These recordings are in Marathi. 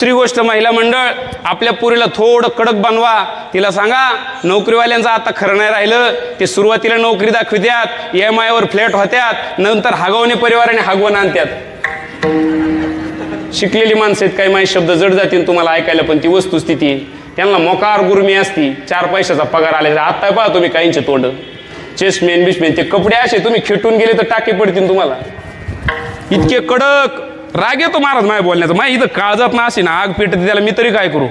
दुसरी गोष्ट महिला मंडळ आपल्या पुरीला थोडं कडक बनवा. तिला सांगा नोकरीवाल्यांचं आता खरं नाही राहिलं. ते सुरुवातीला नोकरी दाखवित्यात ई एम आयवर फ्लॅट होत्यात नंतर हागवणे परिवाराने हागवण आणत्यात. शिकलेली माणसं आहेत काही माझे शब्द जड जातील तुम्हाला ऐकायला पण ती वस्तुस्थिती त्यांना मोकार गुरमी असती चार पैशाचा पगार आले आत्ता पहा तुम्ही काहींचे तोंड. चेसमेन बिसमेन ते कपडे असे तुम्ही खेटून गेले तर टाके पडतील तुम्हाला. इतके कडक राग येतो महाराज माय बोलण्याचा. माय इथं काळजात ना असे ना आग पेटते त्याला मी तरी काय करू?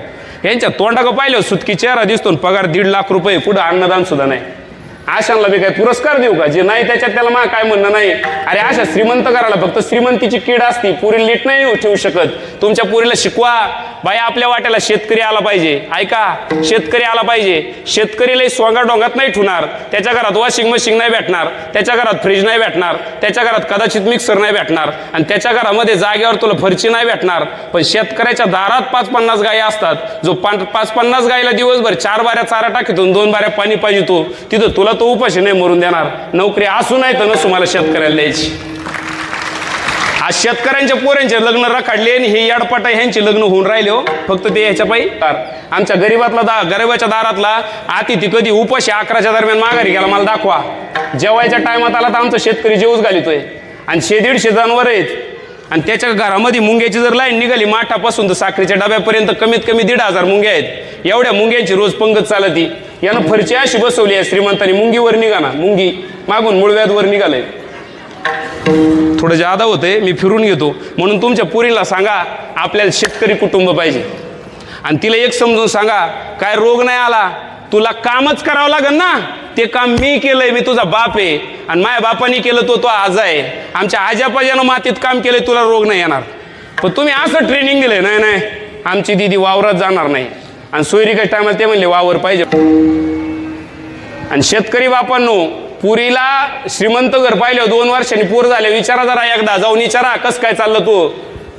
यांच्या तोंडाकडे पाहिलं सुतकी चेहरा दिसतो आणि पगार दीड लाख रुपये पुढं अन्नदान सुद्धा नाही. आशांना बी काय पुरस्कार देऊ का? जे नाही त्याच्यात त्याला मा काय म्हणणं नाही. अरे आशा श्रीमंत करायला फक्त श्रीमंतीची कीड असती पुरी लीट नाही ठेवू शकत. तुमच्या पुरीला शिकवा. बाई आपल्या वाट्याला शेतकरी आला पाहिजे. ऐका शेतकरी आला पाहिजे. शेतकरीलाही सोंगा डोंगात नाही ठेवणार त्याच्या घरात वॉशिंग मशीन नाही भेटणार. त्याच्या घरात फ्रीज नाही भेटणार. त्याच्या घरात कदाचित मिक्सर नाही भेटणार. आणि त्याच्या घरामध्ये जागेवर तुला फरची नाही भेटणार. पण शेतकऱ्याच्या दारात पाच पन्नास गायी असतात. जो पाच पाच पन्नास गायीला दिवसभर चार बाऱ्या चारा टाकीतून दोन बाऱ्या पाणी पाहिजे तो. तिथं तुला तो उपाशी नाही मरून देणार. नोकरी असू नाही तर नसू मला शेतकऱ्याला द्यायची. आज शेतकऱ्यांच्या पोरांचे लग्न रखाडले आणि हे याडपाटा ह्यांचे लग्न होऊन राहिले हो. फक्त ते ह्याच्या पायी आमच्या गरीबातला दा गरीबाच्या दारातला अतिथी कधी उपाशी अकराच्या दरम्यान माघारी गेला मला दाखवा. जेवायच्या टायमात आला तर आमचा शेतकरी जेवूच घालितोय. आणि शे दीडशे जनावर आहेत. आणि त्याच्या घरामध्ये मुंग्याची जर लाईन निघाली माठापासून तर साखरेच्या डब्यापर्यंत कमीत कमी दीड हजार मुंग्या आहेत. एवढ्या मुंग्यांची रोज पंगत चालती. यानं फरची अशी बसवली आहे श्रीमंतांनी. मुंगीवर निघाना मुंगी. मागून मुळव्यादवर निघालंय. थोडं जादा होतंय मी फिरून घेतो. म्हणून तुमच्या पुरीला सांगा आपल्याला शेतकरी कुटुंब पाहिजे. आणि तिला एक समजून सांगा काय रोग नाही आला? तुला कामच करावं लागेल ना? ते काम मी केलंय मी तुझा बाप आहे. आणि माझ्या बापाने केलं तो तो आज आहे. आमच्या आजापाजानं मातीत काम केलंय तुला रोग नाही येणार. पण तुम्ही असं ट्रेनिंग दिलंय नाही नाही. आमची दिदी वावरात जाणार नाही. आणि सोयरीच्या टायमाला ते म्हणले वावर पाहिजे. आणि शेतकरी बापांनो पुरीला श्रीमंत घर पाहिलं दोन वर्षांनी पूर झाले विचारा जरा एकदा जाऊन विचारा कस काय चाललं तू.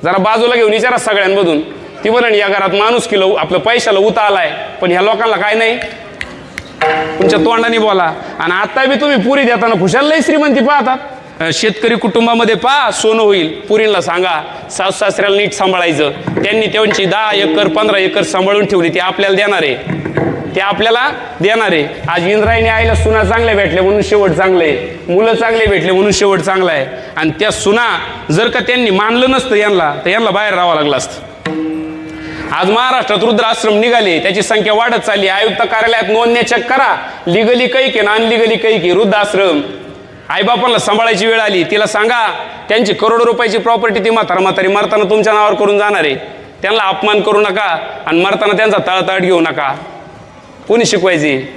जरा बाजूला घेऊन विचारा सगळ्यांमधून. ती म्हणून या घरात माणूस किलो आपलं पैशाला उता आलाय पण ह्या लोकांना काय नाही. तुमच्या तोंडाने बोला. आणि आता बी तुम्ही पुरी देताना खुशाल लई श्रीमंती पाहतात. शेतकरी कुटुंबामध्ये पहा सोनं होईल. पुरीला सांगा सासू सासऱ्याला नीट सांभाळायचं. त्यांनी त्यांची दहा एकर पंधरा एकर सांभाळून ठेवली ती आपल्याला देणार आहे. ते आपल्याला देणार आहे. आज इंद्रायणी आईला सुना चांगल्या भेटल्या म्हणून शेवट चांगलं आहे. मुलं चांगले भेटले म्हणून शेवट चांगला आहे. आणि त्या सुना जर का त्यांनी मानलं नसतं यांना तर यांना बाहेर राहावं लागलं असतं. आज महाराष्ट्रात रुद्राश्रम निघाले त्याची संख्या वाढत चालली आयुक्त कार्यालयात नोंदण्या चेक करा. लिगली कैक ना अनलिगली कैक रुद्राश्रम आईबापाला सांभाळायची वेळ आली तिला सांगा त्यांची करोडो रुपयाची प्रॉपर्टी ती म्हातारा म्हातारी मरताना तुमच्या नावावर करून जाणार आहे. त्यांना अपमान करू नका आणि मरताना त्यांचा तळतळ घेऊ नका. कोणी शिकवायची?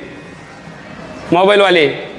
मोबाईलवाले.